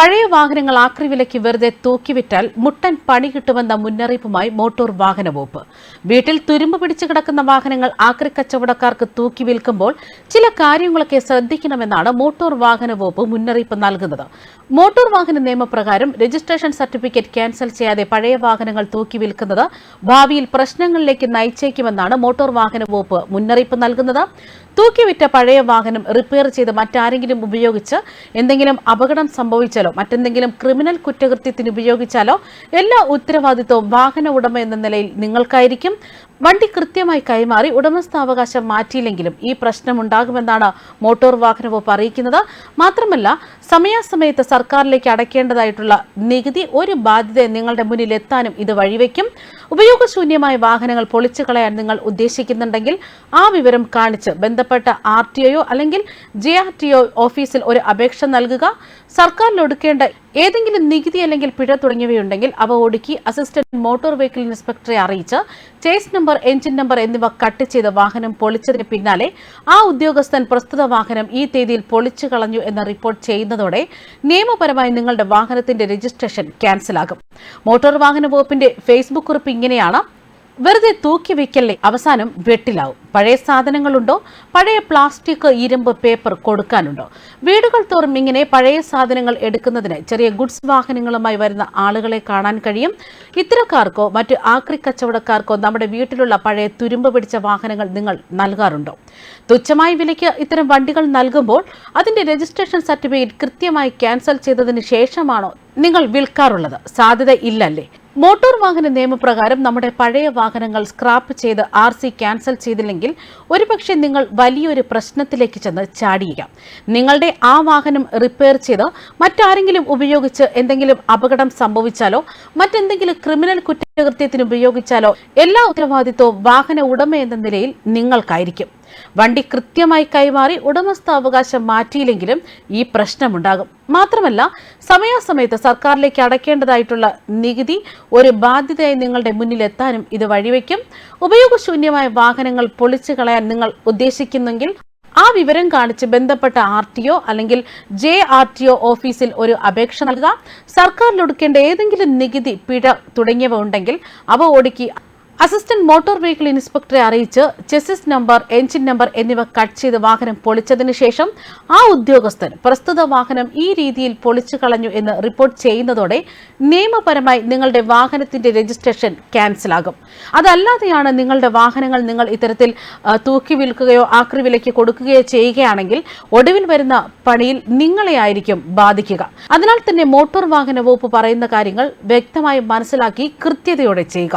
പഴയ വാഹനങ്ങൾ ആക്രി വിലയ്ക്ക് വെറുതെ തൂക്കിവിറ്റാൽ മുട്ടൻ പണി കിട്ടുമെന്ന മുന്നറിയിപ്പുമായി മോട്ടോർ വാഹന വകുപ്പ്. വീട്ടിൽ തുരുമ്പ് പിടിച്ചു കിടക്കുന്ന വാഹനങ്ങൾ ആക്രി കച്ചവടക്കാർക്ക് തൂക്കി വിൽക്കുമ്പോൾ ചില കാര്യങ്ങളൊക്കെ ശ്രദ്ധിക്കണമെന്നാണ് മോട്ടോർ വാഹന വകുപ്പ് മുന്നറിയിപ്പ് നൽകുന്നത്. മോട്ടോർ വാഹന നിയമപ്രകാരം രജിസ്ട്രേഷൻ സർട്ടിഫിക്കറ്റ് ക്യാൻസൽ ചെയ്യാതെ പഴയ വാഹനങ്ങൾ തൂക്കി വിൽക്കുന്നത് ഭാവിയിൽ പ്രശ്നങ്ങളിലേക്ക് നയിച്ചേക്കുമെന്നാണ് മോട്ടോർ വാഹന വകുപ്പ് മുന്നറിയിപ്പ് നൽകുന്നത്. തൂക്കിവിറ്റ പഴയ വാഹനം റിപ്പയർ ചെയ്ത് മറ്റാരെങ്കിലും ഉപയോഗിച്ച് എന്തെങ്കിലും അപകടം സംഭവിച്ചാലോ മറ്റെന്തെങ്കിലും ക്രിമിനൽ കുറ്റകൃത്യത്തിന് ഉപയോഗിച്ചാലോ എല്ലാ ഉത്തരവാദിത്വവും വാഹന ഉടമ എന്ന നിലയിൽ നിങ്ങൾക്കായിരിക്കും. വണ്ടി കൃത്യമായി കൈമാറി ഉടമസ്ഥാവകാശം മാറ്റിയില്ലെങ്കിലും ഈ പ്രശ്നം ഉണ്ടാകുമെന്നാണ് മോട്ടോർ വാഹന വകുപ്പ് അറിയിക്കുന്നത്. മാത്രമല്ല സമയാസമയത്ത് സർക്കാരിലേക്ക് അടയ്ക്കേണ്ടതായിട്ടുള്ള നികുതി ഒരു ബാധ്യത നിങ്ങളുടെ മുന്നിൽ എത്താനും ഇത് വഴിവെക്കും. ഉപയോഗശൂന്യമായ വാഹനങ്ങൾ പൊളിച്ചു കളയാൻ നിങ്ങൾ ഉദ്ദേശിക്കുന്നുണ്ടെങ്കിൽ ആ വിവരം കാണിച്ച് ബന്ധപ്പെട്ട ആർ ടി ഒയോ അല്ലെങ്കിൽ ജെ ആർ ടി ഒ ഓഫീസിൽ ഒരു അപേക്ഷ നൽകുക. സർക്കാരിൽ ഒടുക്കേണ്ട ഏതെങ്കിലും നികുതി അല്ലെങ്കിൽ പിഴ തുടങ്ങിയവയുണ്ടെങ്കിൽ അവ ഒടുക്കി അസിസ്റ്റന്റ് മോട്ടോർ വെഹിക്കിൾ ഇൻസ്പെക്ടറെ അറിയിച്ച് ചേസ് നമ്പർ എഞ്ചിൻ നമ്പർ എന്നിവ കട്ട് ചെയ്ത് വാഹനം പൊളിച്ചതിന് പിന്നാലെ ആ ഉദ്യോഗസ്ഥൻ പ്രസ്തുത വാഹനം ഈ തീയതിയിൽ പൊളിച്ചു കളഞ്ഞു എന്ന റിപ്പോർട്ട് ചെയ്യുന്നതോടെ നിയമപരമായി നിങ്ങളുടെ വാഹനത്തിന്റെ രജിസ്ട്രേഷൻ ക്യാൻസലാകും. മോട്ടോർ വാഹന വകുപ്പിന്റെ ഫേസ്ബുക്ക് കുറിപ്പ് ഇങ്ങനെയാണ്. വെറുതെ തൂക്കി വയ്ക്കല്ലേ അവസാനം വെട്ടിലാവും. പഴയ സാധനങ്ങളുണ്ടോ? പഴയ പ്ലാസ്റ്റിക് ഇരുമ്പ് പേപ്പർ കൊടുക്കാനുണ്ടോ? വീടുകൾ തോറും ഇങ്ങനെ പഴയ സാധനങ്ങൾ എടുക്കുന്നതിന് ചെറിയ ഗുഡ്സ് വാഹനങ്ങളുമായി വരുന്ന ആളുകളെ കാണാൻ കഴിയും. ഇത്തരക്കാർക്കോ മറ്റ് ആക്രി കച്ചവടക്കാർക്കോ നമ്മുടെ വീട്ടിലുള്ള പഴയ തുരുമ്പ് പിടിച്ച വാഹനങ്ങൾ നിങ്ങൾ നൽകാറുണ്ടോ? തുച്ഛമായ വിലയ്ക്ക് ഇത്തരം വണ്ടികൾ നൽകുമ്പോൾ അതിന്റെ രജിസ്ട്രേഷൻ സർട്ടിഫിക്കറ്റ് കൃത്യമായി ക്യാൻസൽ ചെയ്തതിന് ശേഷമാണോ നിങ്ങൾ വിൽക്കാറുള്ളത്. സാധ്യത ഇല്ലല്ലേ? മോട്ടോർ വാഹന നിയമപ്രകാരം നമ്മുടെ പഴയ വാഹനങ്ങൾ സ്ക്രാപ്പ് ചെയ്ത് ആർ സി ക്യാൻസൽ ചെയ്തില്ലെങ്കിൽ ഒരുപക്ഷെ നിങ്ങൾ വലിയൊരു പ്രശ്നത്തിലേക്ക് ചെന്ന് ചാടിയേക്കാം. നിങ്ങളുടെ ആ വാഹനം റിപ്പയർ ചെയ്ത് മറ്റാരെങ്കിലും ഉപയോഗിച്ച് എന്തെങ്കിലും അപകടം സംഭവിച്ചാലോ മറ്റെന്തെങ്കിലും ക്രിമിനൽ കുറ്റകൃത്യത്തിന് ഉപയോഗിച്ചാലോ എല്ലാ ഉത്തരവാദിത്വവും വാഹന ഉടമ എന്ന നിലയിൽ നിങ്ങൾക്കായിരിക്കും. വണ്ടി കൃത്യമായി കൈമാറി ഉടമസ്ഥാവകാശം മാറ്റിയില്ലെങ്കിലും ഈ പ്രശ്നമുണ്ടാകും. മാത്രമല്ല സമയാസമയത്ത് സർക്കാരിലേക്ക് അടയ്ക്കേണ്ടതായിട്ടുള്ള നികുതി ഒരു ബാധ്യതയായി നിങ്ങളുടെ മുന്നിൽ എത്താനും ഇത് വഴിവെക്കും. ഉപയോഗശൂന്യമായ വാഹനങ്ങൾ പൊളിച്ചു കളയാൻ നിങ്ങൾ ഉദ്ദേശിക്കുന്നെങ്കിൽ ആ വിവരം കാണിച്ച് ബന്ധപ്പെട്ട ആർ ടി ഒ അല്ലെങ്കിൽ ജെ ആർ ടി ഒ ഓഫീസിൽ ഒരു അപേക്ഷ നൽകുക. സർക്കാരിൽ ഒടുക്കേണ്ട ഏതെങ്കിലും നികുതി പിഴ തുടങ്ങിയവ ഉണ്ടെങ്കിൽ അവ ഒടുക്കി അസിസ്റ്റന്റ് മോട്ടോർ വെഹിക്കിൾ ഇൻസ്പെക്ടറെ അറിയിച്ച് ചെസിസ് നമ്പർ എഞ്ചിൻ നമ്പർ എന്നിവ കട്ട് ചെയ്ത് വാഹനം പൊളിച്ചതിനു ശേഷം ആ ഉദ്യോഗസ്ഥൻ പ്രസ്തുത വാഹനം ഈ രീതിയിൽ പൊളിച്ചു കളഞ്ഞു എന്ന് റിപ്പോർട്ട് ചെയ്യുന്നതോടെ നിയമപരമായി നിങ്ങളുടെ വാഹനത്തിന്റെ രജിസ്ട്രേഷൻ ക്യാൻസലാകും. അതല്ലാതെയാണ് നിങ്ങളുടെ വാഹനങ്ങൾ നിങ്ങൾ ഇത്തരത്തിൽ തൂക്കി വിൽക്കുകയോ ആക്രി വിലയ്ക്ക് കൊടുക്കുകയോ ചെയ്യുകയാണെങ്കിൽ ഒടുവിൽ വരുന്ന പണിയിൽ നിങ്ങളെ ആയിരിക്കും ബാധിക്കുക. അതിനാൽ തന്നെ മോട്ടോർ വാഹന വകുപ്പ് പറയുന്ന കാര്യങ്ങൾ വ്യക്തമായി മനസ്സിലാക്കി കൃത്യതയോടെ ചെയ്യുക.